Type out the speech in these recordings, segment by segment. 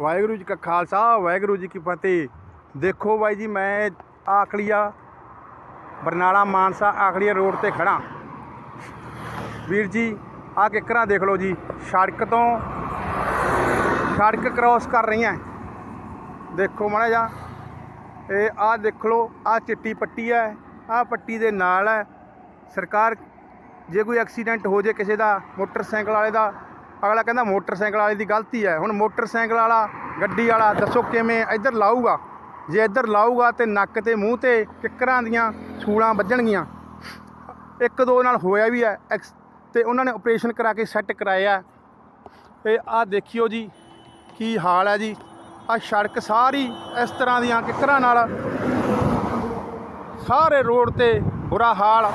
ਵਾਹਿਗੁਰੂ ਜੀ ਕਾ ਖਾਲਸਾ, ਵਾਹਿਗੁਰੂ ਜੀ ਕੀ ਫਤਿਹ। ਦੇਖੋ ਬਾਈ ਜੀ, ਮੈਂ ਆਖਲੀਆ, ਬਰਨਾਲਾ ਮਾਨਸਾ ਆਖਲੀਆ ਰੋਡ ਤੇ ਖੜਾ ਵੀਰ ਜੀ ਆ ਕਿਕਰਾਂ ਦੇਖ ਲਓ ਜੀ, ਸੜਕ ਤੋਂ ਸੜਕ ਕ੍ਰਾਸ ਕਰ ਰਹੀਆਂ। ਦੇਖੋ ਮਾੜਾ ਜਾ ਇਹ ਆ ਦੇਖ ਲਓ ਆ ਚਿੱਟੀ ਪੱਟੀ ਹੈ ਆ ਪੱਟੀ ਦੇ ਨਾਲ ਹੈ। ਸਰਕਾਰ, ਜੇ ਕੋਈ ਐਕਸੀਡੈਂਟ ਹੋ ਜੇ ਕਿਸੇ ਦਾ, ਮੋਟਰਸਾਈਕਲ ਵਾਲੇ ਦਾ ਅਗਲਾ ਕਹਿੰਦਾ ਮੋਟਰਸਾਈਕਲ ਵਾਲੇ ਦੀ ਗਲਤੀ ਹੈ। ਹੁਣ ਮੋਟਰਸਾਈਕਲ ਵਾਲਾ, ਗੱਡੀ ਵਾਲਾ ਦੱਸੋ ਕਿਵੇਂ ਇੱਧਰ ਲਾਊਗਾ? ਜੇ ਇੱਧਰ ਲਾਊਗਾ ਤੇ ਨੱਕ ਤੇ ਮੂੰਹ ਤੇ ਕਿੱਕਰਾਂ ਦੀਆਂ ਸੂਲਾਂ ਵੱਜਣਗੀਆਂ। ਇੱਕ ਦੋ ਨਾਲ ਹੋਇਆ ਵੀ ਹੈ, ਐਕਸ- ਤੇ ਉਹਨਾਂ ਨੇ ਆਪਰੇਸ਼ਨ ਕਰਾ ਕੇ ਸੈੱਟ ਕਰਾਇਆ ਤੇ ਆਹ ਦੇਖਿਓ ਜੀ, ਕੀ ਹਾਲ ਹੈ ਜੀ। ਆ ਸੜਕ ਸਾਰੀ ਇਸ ਤਰ੍ਹਾਂ ਦੀਆਂ ਕਿੱਕਰਾਂ ਨਾਲ। ਸਾਰੇ ਰੋਡ ਤੇ ਬੁਰਾ ਹਾਲ।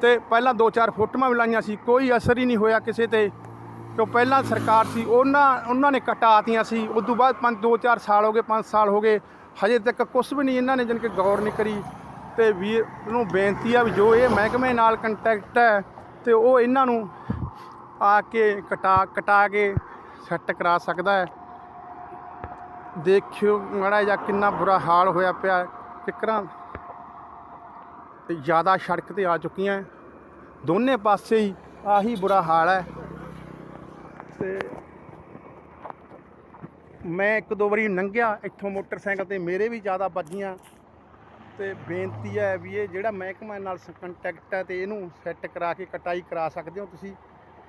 ਤੇ ਪਹਿਲਾਂ ਦੋ ਚਾਰ ਫੋਟੋਆਂ ਵੀ ਲਾਈਆਂ ਸੀ, ਕੋਈ ਅਸਰ ਹੀ ਨਹੀਂ ਹੋਇਆ ਕਿਸੇ ਤੇ। ਜੋ ਪਹਿਲਾਂ ਸਰਕਾਰ ਸੀ, ਉਹਨਾਂ ਉਹਨਾਂ ਨੇ ਕਟਾਤੀਆਂ ਸੀ। ਉਸ ਤੋਂ ਬਾਅਦ ਪੰਜ, ਦੋ, ਚਾਰ ਸਾਲ ਹੋ ਗਏ 5 ਸਾਲ ਹੋ ਗਏ। ਹਜੇ ਤੱਕ ਕੁਝ ਵੀ ਨਹੀਂ ਇਹਨਾਂ ਨੇ ਜਨ ਕਿ ਗੌਰ ਨਹੀਂ ਕਰੀ। ਤੇ ਵੀਰ ਨੂੰ ਬੇਨਤੀ ਆ ਵੀ ਜੋ ਇਹ ਮਹਿਕਮੇ ਨਾਲ ਕੰਟੈਕਟ ਹੈ, ਤੇ ਉਹ ਇਹਨਾਂ ਨੂੰ ਆ ਕੇ ਕਟਾ ਕਟਾ ਕੇ ਸੈੱਟ ਕਰਾ ਸਕਦਾ ਹੈ। ਦੇਖਿਓ ਮਾੜਾ ਜਿਹਾ ਕਿੰਨਾ ਬੁਰਾ ਹਾਲ ਹੋਇਆ ਪਿਆ ਕਿਕਰਾਂ ਤੇ ਜ਼ਿਆਦਾ ਸੜਕ ਤੇ ਆ ਚੁੱਕੀਆਂ ਦੋਨੇ ਪਾਸੇ ਹੀ ਆਹੀ ਬੁਰਾ ਹਾਲ ਹੈ। ਤੇ ਮੈਂ ਇੱਕ ਦੋ ਵਾਰੀ ਲੰਘਿਆ ਇੱਥੋਂ ਮੋਟਰਸਾਈਕਲ ਤੇ, ਮੇਰੇ ਵੀ ਜ਼ਿਆਦਾ ਵੱਜੀਆਂ ਤੇ ਬੇਨਤੀ ਹੈ ਵੀ ਇਹ ਜਿਹੜਾ ਮਹਿਕਮਾ ਨਾਲ ਕੰਟੈਕਟ ਹੈ ਤੇ ਇਹਨੂੰ ਸੈੱਟ ਕਰਾ ਕੇ, ਕਟਾਈ ਕਰਾ ਸਕਦੇ ਹੋ ਤੁਸੀਂ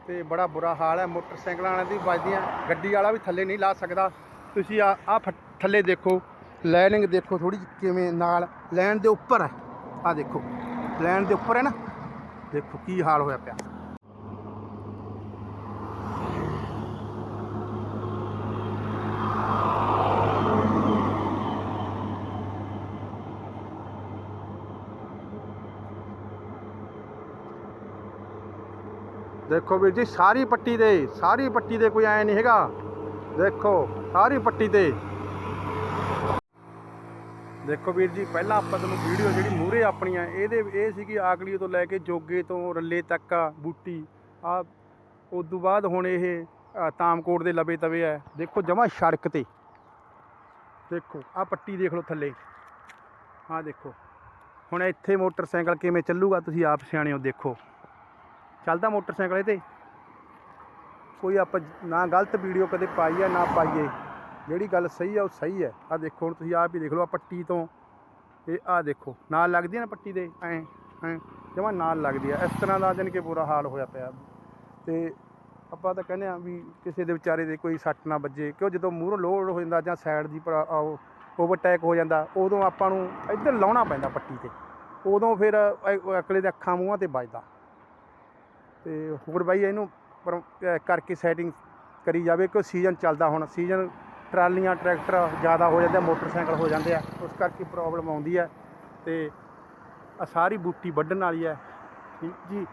ਤੇ ਬੜਾ ਬੁਰਾ ਹਾਲ ਹੈ, ਮੋਟਰਸਾਈਕਲਾਂ ਵਾਲਿਆਂ ਦੀ ਵੱਜਦੀਆਂ, ਗੱਡੀ ਵਾਲਾ ਵੀ ਥੱਲੇ ਨਹੀਂ ਲਾ ਸਕਦਾ। ਤੁਸੀਂ ਆ ਆ ਥੱਲੇ ਦੇਖੋ ਲਾਈਨਿੰਗ ਦੇਖੋ ਥੋੜੀ ਕਿਵੇਂ ਨਾਲ ਲਾਈਨ ਦੇ ਉੱਪਰ ਹੈ, ਆ ਦੇਖੋ ਲਾਈਨ ਦੇ ਉੱਪਰ ਹੈ ਨਾ, ਦੇਖੋ ਕੀ ਹਾਲ ਹੋਇਆ ਪਿਆ। ਦੇਖੋ ਵੀਰ ਜੀ, ਸਾਰੀ ਪੱਟੀ ਦੇ, ਸਾਰੀ ਪੱਟੀ ਦੇ ਕੋਈ ਐ ਨਹੀਂ ਹੈਗਾ। ਦੇਖੋ, ਸਾਰੀ ਪੱਟੀ ਤੇ। ਦੇਖੋ ਵੀਰ ਜੀ, ਪਹਿਲਾਂ ਆਪਾਂ ਤੁਹਾਨੂੰ ਵੀਡੀਓ ਜਿਹੜੀ ਮੂਰੇ ਆ, ਇਹਦੇ, ਇਹ ਸੀਗੀ ਆਗਲੀ ਤੋਂ ਲੈ ਕੇ ਜੋਗੇ ਤੋਂ ਰੱਲੇ ਤੱਕ ਆ ਬੂਟੀ। ਆ ਉਸ ਤੋਂ ਬਾਅਦ ਹੁਣ ਇਹ ਤਾਮਕੋਟ ਦੇ ਲਵੇ ਤਵੇ ਹੈ ਦੇਖੋ ਜਮਾ ਸੜਕ ਤੇ। ਦੇਖੋ, ਆ ਪੱਟੀ ਦੇਖ ਲਓ ਥੱਲੇ। ਹਾਂ ਦੇਖੋ, ਹੁਣ ਇੱਥੇ ਮੋਟਰਸਾਈਕਲ ਕਿਵੇਂ ਚੱਲੂਗਾ, ਤੁਸੀਂ ਆਪ ਸਿਆਣੇ ਹੋ ਦੇਖੋ। ਚੱਲਦਾ ਮੋਟਰਸਾਈਕਲ ਤੇ ਕੋਈ ਆਪਾਂ ਨਾ ਗਲਤ ਵੀਡੀਓ ਕਦੇ ਪਾਈ ਹੈ ਨਾ ਪਾਈਏ। ਜਿਹੜੀ ਗੱਲ ਸਹੀ ਆ, ਉਹ ਸਹੀ ਹੈ ਆ ਦੇਖੋ, ਹੁਣ ਤੁਸੀਂ ਆਪ ਹੀ ਦੇਖ ਲਓ ਆ ਪੱਟੀ ਤੋਂ ਇਹ ਆ ਦੇਖੋ, ਨਾਲ ਲੱਗਦੀ ਹੈ ਨਾ ਪੱਟੀ ਦੇ? ਐ ਐ, ਜਮਾ ਨਾਲ ਲੱਗਦੀ ਹੈ ਇਸ ਤਰ੍ਹਾਂ ਦਾ ਜਾਣੀ ਕਿ ਬੁਰਾ ਹਾਲ ਹੋਇਆ ਪਿਆ। ਤੇ ਆਪਾਂ ਤਾਂ ਕਹਿੰਦੇ ਆ ਵੀ ਕਿਸੇ ਦੇ ਵਿਚਾਰੇ ਦੇ ਕੋਈ ਸੱਟ ਨਾ ਵੱਜੇ। ਕਿਉਂ? ਜਦੋਂ ਮੂਹਰੋਂ ਲੋਡ ਹੋ ਜਾਂਦਾ ਜਾਂ ਸਾਈਡ ਦੀ ਓਵਰਟੇਕ ਹੋ ਜਾਂਦਾ, ਉਦੋਂ ਆਪਾਂ ਨੂੰ ਇੱਧਰ ਲਾਉਣਾ ਪੈਂਦਾ ਪੱਟੀ ਤੇ। ਉਦੋਂ ਫਿਰ ਅ- ਅਗਲੇ ਦੇ ਅੱਖਾਂ, ਮੂੰਹਾਂ ਤੇ ਵੱਜਦਾ। ਤੇ ਹੋਰ ਬਾਈ ਇਹਨੂੰ ਪਰ- ਅਹ, ਕਰਕੇ ਸੈਟਿੰਗ ਕਰੀ ਜਾਵੇ ਕਿ ਸੀਜ਼ਨ ਚੱਲਦਾ ਹੁਣ। ਸੀਜ਼ਨ ਟਰਾਲੀਆਂ, ਟਰੈਕਟਰ ਜ਼ਿਆਦਾ ਹੋ ਜਾਂਦੇ ਆ, ਮੋਟਰਸਾਈਕਲ ਹੋ ਜਾਂਦੇ ਆ, ਉਸ ਕਰਕੇ ਪ੍ਰੋਬਲਮ ਆਉਂਦੀ ਹੈ ਤੇ ਆ ਸਾਰੀ ਬੂਟੀ ਵੱਢਣ ਵਾਲੀ ਹੈ ਠੀਕ ਜੀ।